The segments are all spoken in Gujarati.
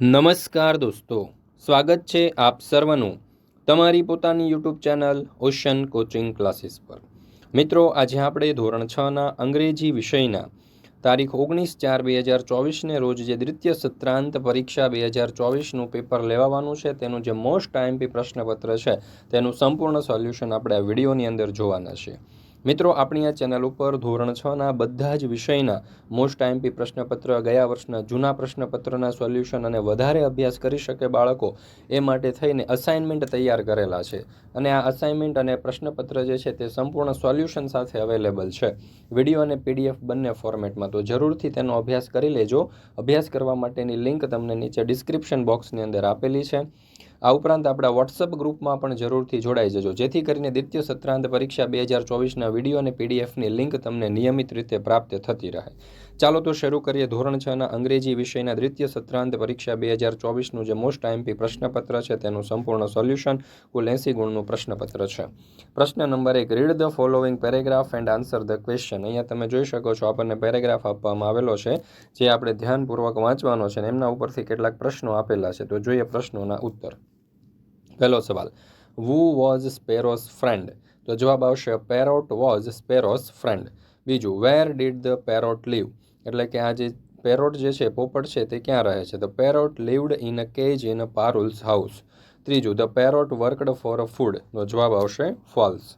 નમસ્કાર દોસ્તો, સ્વાગત છે આપ સર્વનું તમારી પોતાની YouTube channel Ocean Coaching Classes પર. મિત્રો, આજે આપણે ધોરણ છના અંગ્રેજી વિષયના તારીખ ઓગણીસ ચાર બે હજાર ચોવીસને રોજ જે દ્વિતીય સત્રાંત પરીક્ષા બે હજાર ચોવીસનું પેપર લેવાવાનું છે, તેનું જે મોસ્ટ આઈએમપી પ્રશ્નપત્ર છે, તેનું સંપૂર્ણ સોલ્યુશન આપણે આ વિડીયોની અંદર જોવાના છે. મિત્રો, આપણી આ ચેનલ ઉપર ધોરણ છના બધા જ વિષયના મોસ્ટ આઈએમપી પ્રશ્નપત્ર, ગયા વર્ષના જૂના પ્રશ્નપત્રના સોલ્યુશન અને વધારે અભ્યાસ કરી શકે બાળકો એ માટે થઈને અસાઇનમેન્ટ તૈયાર કરેલા છે. અને આ અસાઇનમેન્ટ અને પ્રશ્નપત્ર જે છે તે સંપૂર્ણ સોલ્યુશન સાથે અવેલેબલ છે. વીડિયો અને પીડીએફ બંને ફોર્મેટમાં તો જરૂરથી તેનો અભ્યાસ કરી લેજો. અભ્યાસ કરવા માટેની લિંક તમને નીચે ડિસ્ક્રિપ્શન બોક્સની અંદર આપેલી છે. આ ઉપરાંત આપણા વોટ્સઅપ ગ્રુપમાં પણ જરૂરથી જોડાઈ જજો. જેથી કરીને દ્વિતીય સત્રાંત પરીક્ષા બે હજાર ચોવીસના વીડિયો અને પીડીએફની લિંક તમને નિયમિત રીતે પ્રાપ્ત થતી રહે. ચાલો તો શરૂ કરીએ ધોરણ છના અંગ્રેજી વિષયના દ્વિતીય સત્રાંત પરીક્ષા બે હજાર ચોવીસનું જે મોસ્ટ આઈએમપી પ્રશ્નપત્ર છે તેનું સંપૂર્ણ સોલ્યુશન કુલ એંસી ગુણનું પ્રશ્નપત્ર છે. પ્રશ્ન નંબર એક read the following paragraph and answer the question અહીંયા તમે જોઈ શકો છો આપણને પેરેગ્રાફ આપવામાં આવેલો છે, જે આપણે ધ્યાનપૂર્વક વાંચવાનો છે અને એમના ઉપરથી કેટલાક પ્રશ્નો આપેલા છે. તો જોઈએ પ્રશ્નોના ઉત્તર. પહેલો સવાલ. વુ વોઝ સ્પેરોસ ફ્રેન્ડ તો જવાબ આવશે પેરોટ વોઝ સ્પેરોસ ફ્રેન્ડ બીજું where did the parrot live એટલે કે આ જે પેરોટ જે છે, પોપટ છે, તે ક્યાં રહે છે? The parrot lived in a cage in a Parul's house ત્રીજું the parrot worked for a food તો જવાબ આવશે ફોલ્સ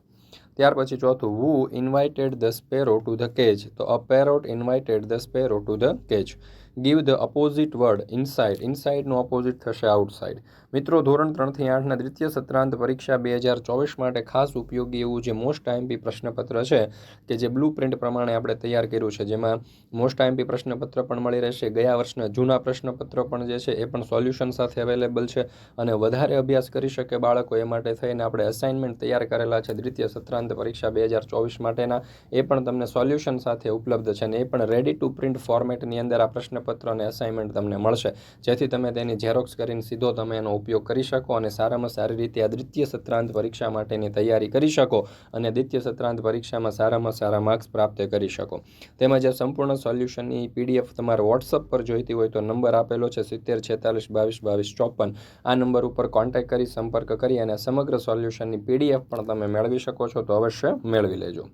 ત્યાર પછી ચોથું who invited the sparrow to the cage તો a parrot invited the sparrow to the cage give the opposite word inside ઇનસાઇડનું opposite થશે આઉટસાઇડ મિત્રો, ધોરણ ત્રણથી આઠના દ્વિતીય સત્રાંત પરીક્ષા બે હજાર ચોવીસ માટે ખાસ ઉપયોગી એવું જે મોસ્ટ આઈએમપી પ્રશ્નપત્ર છે, કે જે બ્લુ પ્રિન્ટ પ્રમાણે આપણે તૈયાર કર્યું છે, જેમાં મોસ્ટ આઈએમપી પ્રશ્નપત્ર પણ મળી રહેશે, ગયા વર્ષના જૂના પ્રશ્નપત્ર પણ જે છે એ પણ સોલ્યુશન સાથે અવેલેબલ છે, અને વધારે અભ્યાસ કરી શકે બાળકો એ માટે થઈને આપણે અસાઇનમેન્ટ તૈયાર કરેલા છે દ્વિતીય સત્રાંત પરીક્ષા બે હજાર ચોવીસ માટેના. એ પણ તમને સોલ્યુશન સાથે ઉપલબ્ધ છે અને એ પણ રેડી ટુ પ્રિન્ટ ફોર્મેટની અંદર આ પ્રશ્નપત્ર અને અસાઇનમેન્ટ તમને મળશે. જેથી તમે તેની ઝેરોક્સ કરીને સીધો તમે એનો ઉપયોગ કરી શકો અને સારામાં સારી રીતે આ દ્વિતીય સત્રાંત પરીક્ષા માટેની તૈયારી કરી શકો અને દ્વિતીય સત્રાંત પરીક્ષામાં સારામાં સારા માર્ક્સ પ્રાપ્ત કરી શકો. તેમજ આ સંપૂર્ણ સોલ્યુશનની પીડીએફ તમારે વોટ્સઅપ પર જોઈતી હોય તો નંબર આપેલો છે સિત્તેર છેતાલીસ બાવીસ બાવીસ ચોપન. આ નંબર ઉપર કોન્ટેક્ટ કરી સંપર્ક કરી અને સમગ્ર સોલ્યુશનની પીડીએફ પણ તમે મેળવી શકો છો તો અવશ્ય મેળવી લેજો.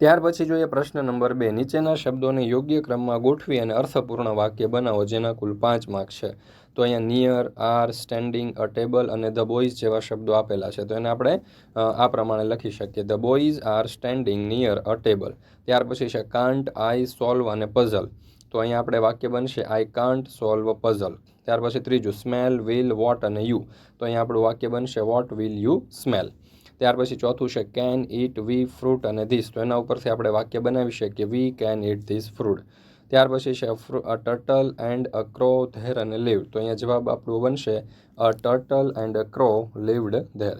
ત્યાર પછી જોઈએ પ્રશ્ન નંબર બે. નીચેના શબ્દોને યોગ્ય ક્રમમાં ગોઠવી અને અર્થપૂર્ણ વાક્ય બનાવો, જેના કુલ પાંચ માર્ક છે. તો અહીંયા near are standing a table અને ધ બોઇઝ જેવા શબ્દો આપેલા છે. તો એને આપણે આ પ્રમાણે લખી શકીએ. The boys are standing near a table ત્યાર પછી છે can't I solve any puzzle તો અહીંયા આપણે વાક્ય બનશે આઈ કાન્ટ સોલ્વ પઝલ ત્યાર પછી ત્રીજું સ્મેલ વિલ વોટ અને યુ તો અહીંયા આપણું વાક્ય બનશે વોટ વિલ યુ સ્મેલ ત્યાર પછી ચોથું છે કેન ઇટ વી ફ્રૂટ અને ધીસ તો એના ઉપરથી આપણે વાક્ય બનાવી શકીએ we can eat this fruit ત્યાર પછી છે a turtle and a crow there અને લીવ તો અહીંયા જવાબ આપણો બનશે a turtle and a crow lived there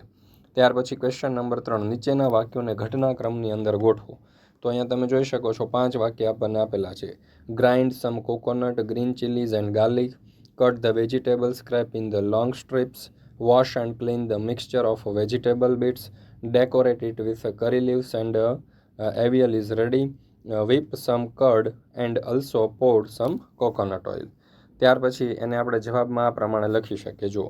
ત્યાર પછી ક્વેશ્ચન નંબર ત્રણ, નીચેના વાક્યોને ઘટનાક્રમની અંદર ગોઠવો. તો અહીંયા તમે જોઈ શકો છો, પાંચ વાક્ય આપણને આપેલા છે. Grind some coconut green chillies and garlic cut the vegetable scrap in the long strips the mixture of vegetable bits, decorate it with curry leaves and uh, uh, avial is ready, uh, whip some curd and also pour some coconut oil. ત્યાર પછી એને આપણે જવાબમાં આ પ્રમાણે લખી શકીએ જુઓ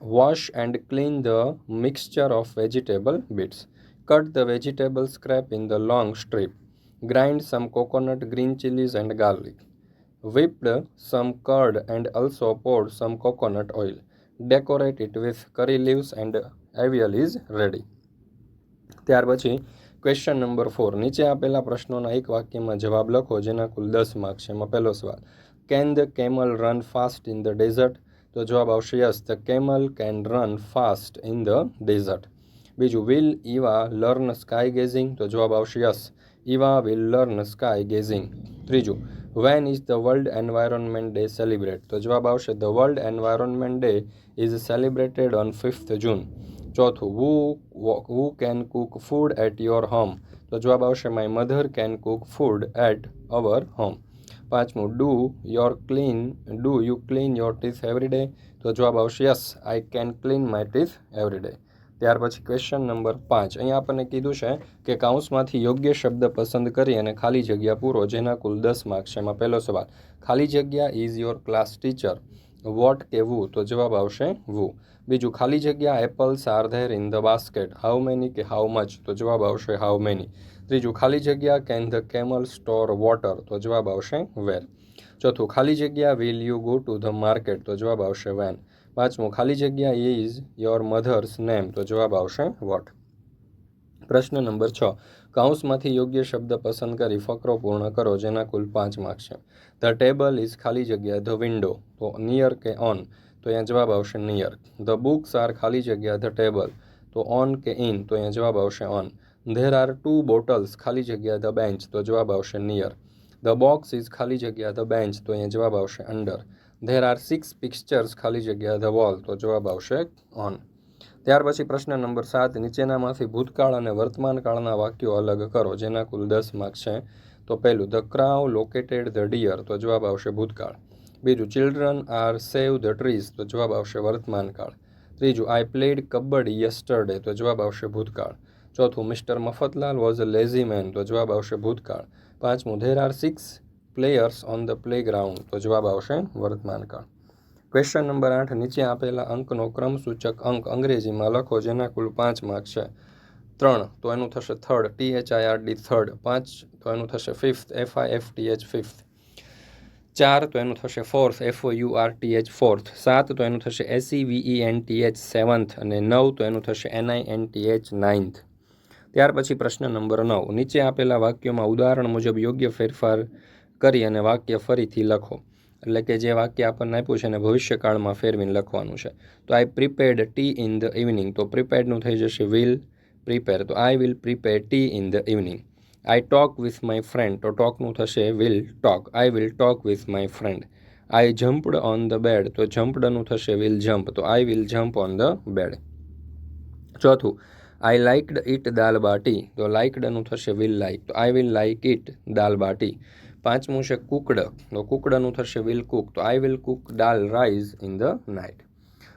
wash and clean the mixture of vegetable bits cut the vegetable scrap in the long strip grind some coconut green chillies and garlic whipped some curd and also poured some coconut oil. Decorate it with curry leaves and avial is ready ત્યાર પછી ક્વેશ્ચન નંબર ફોર નીચે આપેલા પ્રશ્નોના એક વાક્યમાં જવાબ લખો, જેના કુલ દસ માર્ક્સ છે. એમાં પહેલો સવાલ can the camel run fast in the desert તો જવાબ આવશે yes the camel can run fast in the desert બીજું will Eva learn sky gazing તો જવાબ આવશે yes Eva will learn sky gazing ત્રીજું when is the world environment day celebrate તો જવાબ આવશે the world environment day is celebrated on fifth June ચોથું who who can cook food at your home તો જવાબ આવશે my mother can cook food at our home પાંચમું do your clean do you clean your teeth every day તો જવાબ આવશે yes I can clean my teeth every day ત્યાર પછી ક્વેશ્ચન નંબર પાંચ. અહીંયા આપણને કીધું છે કે કાઉન્સમાંથી યોગ્ય શબ્દ પસંદ કરી અને ખાલી જગ્યા પૂરો, જેના કુલ દસ માર્ક્સ એમાં પહેલો સવાલ, ખાલી જગ્યા is your class teacher what કે વુ તો જવાબ આવશે વુ બીજું, ખાલી જગ્યા apples are there in the basket how many કે હાઉ મચ તો જવાબ આવશે હાઉ મેની ત્રીજું, ખાલી જગ્યા can the camel store water તો જવાબ આવશે વેર ચોથું, ખાલી જગ્યા will you go to the market તો જવાબ આવશે વેન પાંચમું, ખાલી જગ્યા ઇઝ યોર મધર્સ નેમ તો જવાબ આવશે વોટ પ્રશ્ન નંબર છ, કાઉન્સમાંથી યોગ્ય શબ્દ પસંદ કરી ફકરો પૂર્ણ કરો, જેના કુલ પાંચ માર્ક છે. ધ ટેબલ ઇઝ ખાલી જગ્યા ધ વિન્ડો તો નિયર કે ઓન તો અહીંયા જવાબ આવશે નિયર ધ બુક્સ આર ખાલી જગ્યા ધ ટેબલ તો ઓન કે ઇન તો અહીંયા જવાબ આવશે on there are two bottles ખાલી જગ્યા ધ બેન્ચ તો જવાબ આવશે નિયર ધ બોક્સ ઇઝ ખાલી જગ્યા ધ બેન્ચ તો અહીંયા જવાબ આવશે under there are six pictures ખાલી જગ્યા ધ વોલ તો જવાબ આવશે ઓન ત્યાર પછી પ્રશ્ન નંબર સાત, નીચેનામાંથી ભૂતકાળ અને વર્તમાન કાળના વાક્યો અલગ કરો, જેના કુલ દસ માર્ક છે. તો પહેલું the crow located the deer તો જવાબ આવશે ભૂતકાળ. બીજું children are save the trees તો જવાબ આવશે વર્તમાન કાળ ત્રીજું આઈ પ્લેડ કબડ્ડી યસ્ટરડે તો જવાબ આવશે ભૂતકાળ. ચોથું Mr Mafatlal was a lazy man તો જવાબ આવશે ભૂતકાળ. પાંચમું there are six players on the playground તો જવાબ આવશે વર્તમાન કાળ. ક્વેશ્ચન નંબર આઠ, નીચે આપેલા અંકનો ક્રમસૂચક અંક અંગ્રેજીમાં લખો, જેના કુલ પાંચ માર્ક છે. ત્રણ, તો એનું થશે third T H I R D third પાંચ, તો એનું થશે fifth F I F T H fifth ચાર, તો એનું થશે fourth F O U R T H fourth સાત, તો એનું થશે S E V E N T H seventh અને નવ, તો એનું થશે N I N T H ninth ત્યાર પછી પ્રશ્ન નંબર નવ. નીચે આપેલા વાક્યોમાં ઉદાહરણ મુજબ યોગ્ય ફેરફાર કરી અને વાક્ય ફરીથી લખો. એટલે કે જે વાક્ય આપણને આપ્યું છે એને ભવિષ્યકાળમાં ફેરવીને લખવાનું છે. તો I prepared tea in the evening તો પ્રિપેર્ડનું થઈ જશે વિલ પ્રિપેર તો I will prepare tea in the evening I talk with my friend તો ટોકનું થશે will talk I will talk with my friend I jumped on the bed તો જમ્પડનું થશે વિલ જમ્પ તો I will jump on the bed ચોથું આઈ લાઇકડ ઇટ દાલ બાટી. તો લાઇકડનું થશે વિલ લાઇક તો I will like it dal baati. પાંચમું છે કુકડ. તો કુકડનું થશે વિલ કુક. તો I will cook dal rice in the night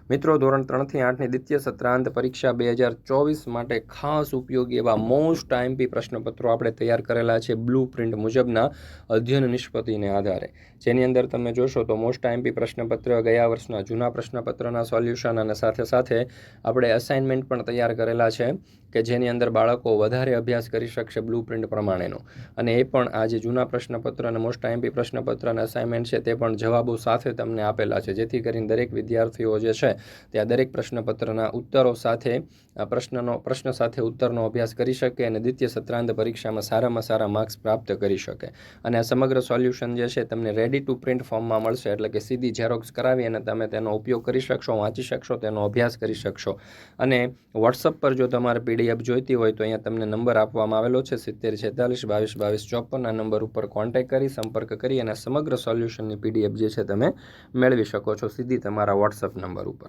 મિત્રો, ધોરણ ત્રણથી આઠની દ્વિતીય સત્રાંત પરીક્ષા બે હજાર ચોવીસ માટે ખાસ ઉપયોગી એવા મોસ્ટ આઈએમપી પ્રશ્નપત્રો આપણે તૈયાર કરેલા છે બ્લુ પ્રિન્ટ મુજબના અધ્યયન નિષ્પતિને આધારે. જેની અંદર તમે જોશો તો મોસ્ટ આઈએમપી પ્રશ્નપત્ર, ગયા વર્ષના જૂના પ્રશ્નપત્રના સોલ્યુશન અને સાથે સાથે આપણે અસાઇનમેન્ટ પણ તૈયાર કરેલા છે કે જેની અંદર બાળકો વધારે અભ્યાસ કરી શકશે બ્લુ પ્રિન્ટ પ્રમાણેનો. અને એ પણ આ જે જૂના પ્રશ્નપત્ર અને મોસ્ટ આઈએમપી પ્રશ્નપત્ર અને અસાઇનમેન્ટ છે તે પણ જવાબો સાથે તમને આપેલા છે. જેથી કરીને દરેક વિદ્યાર્થીઓ જે છે તે આ દરેક પ્રશ્નપત્રના ઉત્તરો સાથે પ્રશ્નનો, પ્રશ્ન સાથે ઉત્તરનો અભ્યાસ કરી શકે અને દ્વિતીય સત્રાંત પરીક્ષામાં સારામાં સારા માર્ક્સ પ્રાપ્ત કરી શકે. અને આ સમગ્ર સોલ્યુશન જે છે તમને રેડી ટુ પ્રિન્ટ ફોર્મમાં મળશે, એટલે કે સીધી ઝેરોક્સ કરાવી અને તમે તેનો ઉપયોગ કરી શકશો, વાંચી શકશો, તેનો અભ્યાસ કરી શકશો. અને વોટ્સઅપ પર જો તમારે પીડીએફ જોઈતી હોય તો અહીંયા તમને નંબર આપવામાં આવેલો છે, સિત્તેર છેતાલીસ, બાવીસ બાવીસ, ચોપન, આ નંબર ઉપર કોન્ટેક્ટ કરી, સંપર્ક કરી અને સમગ્ર સોલ્યુશનની પીડીએફ જે છે તમે મેળવી શકો છો, સીધી તમારા વોટ્સઅપ નંબર ઉપર.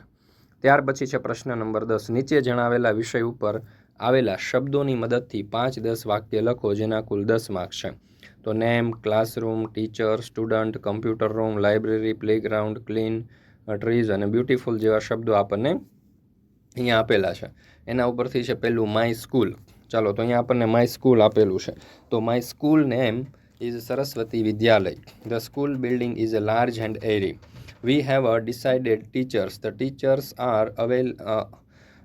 ત્યાર પછી છે પ્રશ્ન નંબર દસ. નીચે જણાવેલા વિષય ઉપર આવેલા શબ્દોની મદદથી પાંચ દસ વાક્ય લખો, જેના કુલ દસ માર્ક્સ છે. તો name classroom teacher student computer room library playground clean trees અને બ્યુટીફુલ જેવા શબ્દો આપણને અહીંયા આપેલા છે. એના ઉપરથી છે પહેલું માય સ્કૂલ ચાલો, તો અહીંયા આપણને માય સ્કૂલ આપેલું છે. તો my school name is Saraswati Vidyalaya. The school building is a large and airy we have uh, decided teachers. The teachers are avail uh,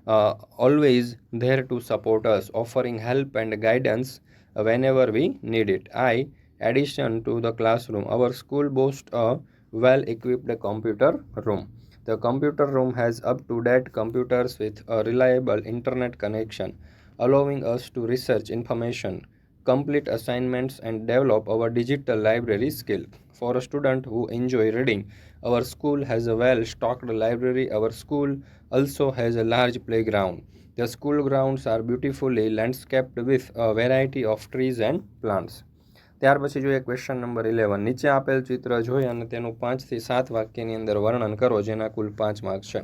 uh, always there to support us offering help and guidance whenever we need it. I addition to the classroom our school boasts a well equipped computer room. The computer room has up to date computers with a reliable internet connection allowing us to research information complete assignments and develop our digital library skill. For a student who enjoy reading our school has a well stocked library our school also has a large playground the school grounds are beautifully landscaped with a variety of trees and plants ત્યાર પછી જોઈએ ક્વેશ્ચન નંબર ઇલેવન નીચે આપેલ ચિત્ર જોઈ અને તેનું પાંચથી સાત વાક્યની અંદર વર્ણન કરો જેના કુલ પાંચ માર્ક્સ છે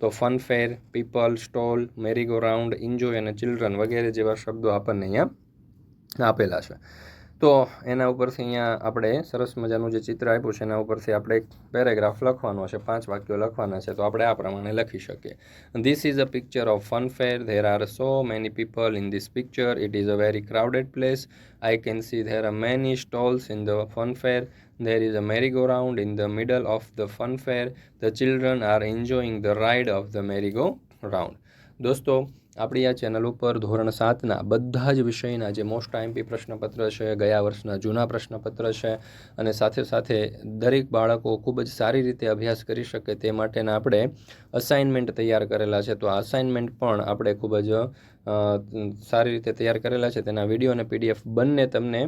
તો fun fair people stall merry go round enjoy અને ચિલ્ડ્રન વગેરે જેવા શબ્દો આપણને અહીંયા આપેલા છે તો એના ઉપરથી અહીંયા આપણે સરસ મજાનું જે ચિત્ર આપ્યું છે, એના ઉપરથી આપણે એક પેરેગ્રાફ લખવાનો છે, પાંચ વાક્યો લખવાના છે, તો આપણે આ પ્રમાણે લખી શકીએ. This is a picture of fun fair there are so many people in this picture it is a very crowded place I can see there are many stalls in the fun fair there is a merry-go-round in the middle of the fun fair. The children are enjoying the ride of the merry-go-round. દોસ્તો આપણી આ ચેનલ ઉપર ધોરણ સાતના બધા જ વિષયના જે મોસ્ટ આઈએમપી પ્રશ્નપત્ર છે, ગયા વર્ષના જૂના પ્રશ્નપત્ર છે અને સાથે સાથે દરેક બાળકો ખૂબ જ સારી રીતે અભ્યાસ કરી શકે તે માટેના આપણે અસાઇનમેન્ટ તૈયાર કરેલા છે. તો આ અસાઇનમેન્ટ પણ આપણે ખૂબ જ સારી રીતે તૈયાર કરેલા છે. તેના વીડિયો અને પીડીએફ બંને તમને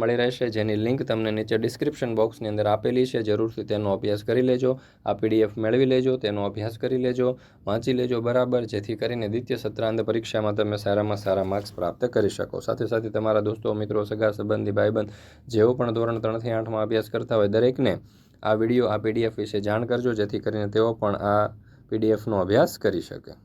મળી રહેશે. જેની લિંક તમને નીચે ડિસ્ક્રિપ્શન બોક્સની અંદર આપેલી છે. જરૂરથી તેનો અભ્યાસ કરી લેજો. આ પીડીએફ મેળવી લેજો. તેનો અભ્યાસ કરી લેજો. વાંચી લેજો બરાબર. જેથી કરીને દ્વિતીય સત્રાંત પરીક્ષામાં તમે સારામાં સારા માર્ક્સ પ્રાપ્ત કરી શકો. સાથે સાથે તમારા દોસ્તો, મિત્રો, સગા, સંબંધી, ભાઈબંધ જેઓ પણ ધોરણ ત્રણથી આઠમાં અભ્યાસ કરતા હોય, દરેકને આ વીડિયો, આ પીડીએફ વિશે જાણ કરજો. જેથી કરીને તેઓ પણ આ પીડીએફનો અભ્યાસ કરી શકે.